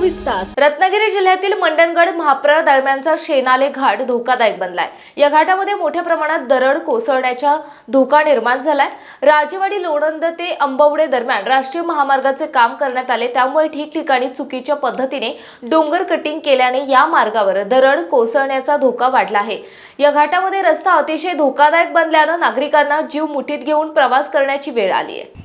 विकास रत्नागिरी जिल्ह्यातील मंडणगड महाप्रळ दरम्यानचा शेनाले घाट धोकादायक बनलाय. या घाटामध्ये मोठ्या प्रमाणात दरड कोसळण्याचा धोका निर्माण झालाय. राजेवाडी लोणंद ते अंबवडे दरम्यान राष्ट्रीय महामार्गाचे काम करण्यात आले. त्यामुळे ठिकठिकाणी चुकीच्या पद्धतीने डोंगर कटिंग केल्याने या मार्गावर दरड कोसळण्याचा धोका वाढला आहे. या घाटामध्ये रस्ता अतिशय धोकादायक बनल्यानं नागरिकांना जीव मुठीत घेऊन प्रवास करण्याची वेळ आली आहे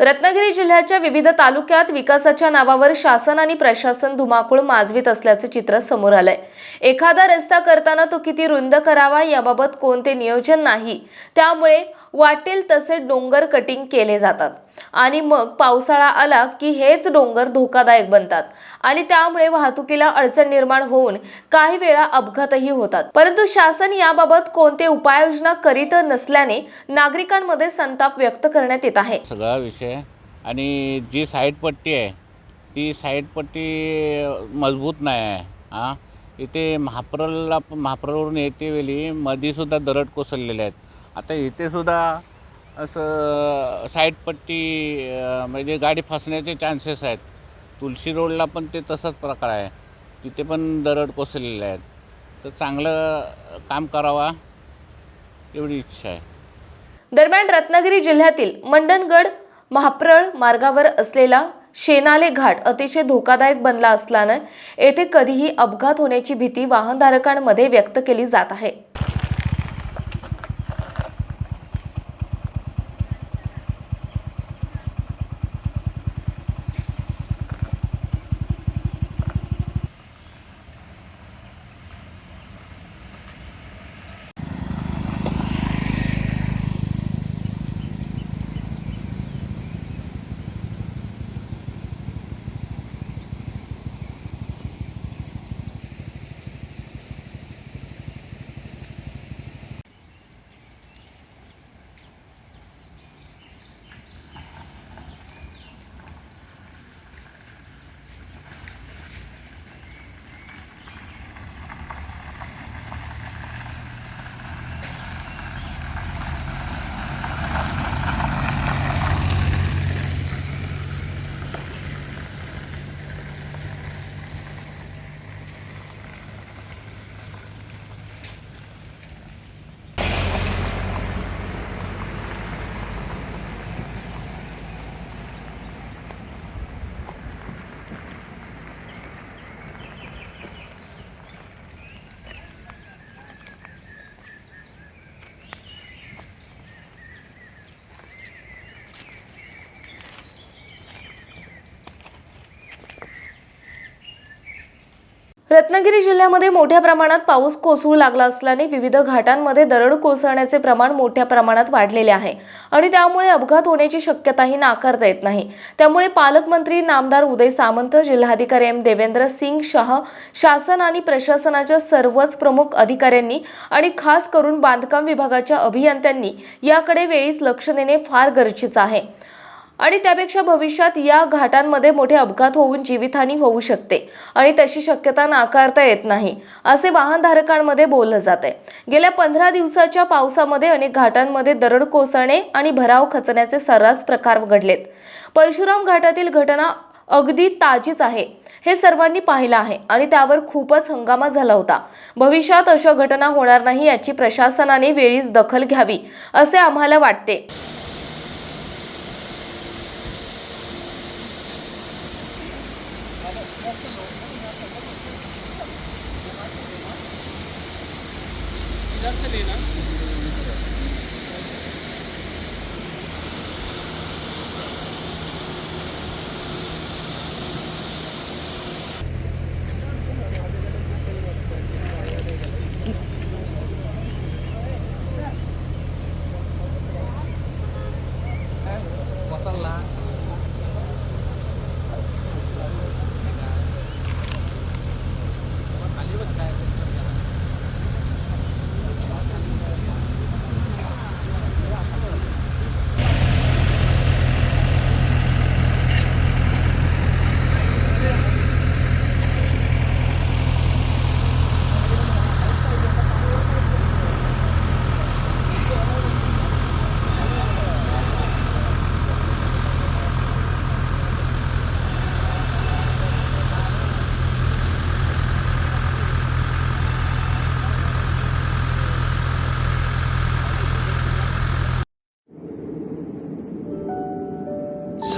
रत्नागिरी जिल्ह्याच्या विविध तालुक्यात विकासाच्या नावावर शासन आणि प्रशासन धुमाकूळ माजवीत असल्याचे चित्र समोर आलंय. एखादा रस्ता करताना तो किती रुंद करावा याबाबत कोणते नियोजन नाही त्यामुळे वाटेल तसे डोंगर कटिंग केले जातात. आणि मग पावसाळा आला की हेच डोंगर धोकादायक बनतात. आणि त्यामुळे वाहतुकीला अडचण निर्माण होऊन काही वेळा अपघातही होतात. परंतु शासन याबाबत कोणते उपाययोजना करीत नसल्याने नागरिकांमध्ये संताप व्यक्त करण्यात येत आहे. सगळा विषय आणि जी साईड पट्टी आहे ती साईड पट्टी मजबूत नाही आहे. हां इथे महाप्रलला महाप्रवरून येते वेळी मधीसुद्धा दरड कोसळलेले आहेत. आता इथे सुद्धा असं साईडपट्टी म्हणजे गाडी फसण्याचे चान्सेस आहेत. तुलसी रोडला पण ते तसाच प्रकार आहे. तिथे पण दरड कोसळलेले आहेत. तर चांगलं काम करावा एवढी इच्छा आहे. दरम्यान रत्नागिरी जिल्ह्यातील मंडणगड महाप्रळ मार्गावर असलेला शेनाले घाट अतिशय धोकादायक बनला असल्यानं येथे कधीही अपघात होण्याची भीती वाहनधारकांमध्ये व्यक्त केली जात आहे. रत्नागिरी जिल्ह्यामध्ये मोठ्या प्रमाणात पाऊस कोसळू लागला असल्याने विविध घाटांमध्ये दरड कोसळण्याचे प्रमाण मोठ्या प्रमाणात वाढलेले आहे. आणि त्यामुळे अपघात होण्याची शक्यताही नाकारता येत नाही. त्यामुळे पालकमंत्री नामदार उदय सामंत जिल्हाधिकारी एम. देवेंद्र सिंग शाह शासन आणि प्रशासनाच्या सर्वच प्रमुख अधिकाऱ्यांनी आणि खास करून बांधकाम विभागाच्या अभियंत्यांनी याकडे वेळीच लक्ष देणे फार गरजेचं आहे. आणि त्यापेक्षा भविष्यात या घाटांमध्ये मोठे अपघात होऊन जीवितहानी होऊ शकते आणि तशी शक्यता नाकारता येत नाही असे वाहनधारकांमध्ये बोललं जात आहे गेल्या पंधरा दिवसाच्या पावसामध्ये अनेक घाटांमध्ये दरड कोसळणे आणि भराव खचण्याचे सर्रास प्रकार घडलेत. परशुराम घाटातील घटना अगदी ताजीच आहे हे सर्वांनी पाहिलं आहे आणि त्यावर खूपच हंगामा झाला होता. भविष्यात अशा घटना होणार नाही याची प्रशासनाने वेळीच दखल घ्यावी असे आम्हाला वाटते. इधर से लेना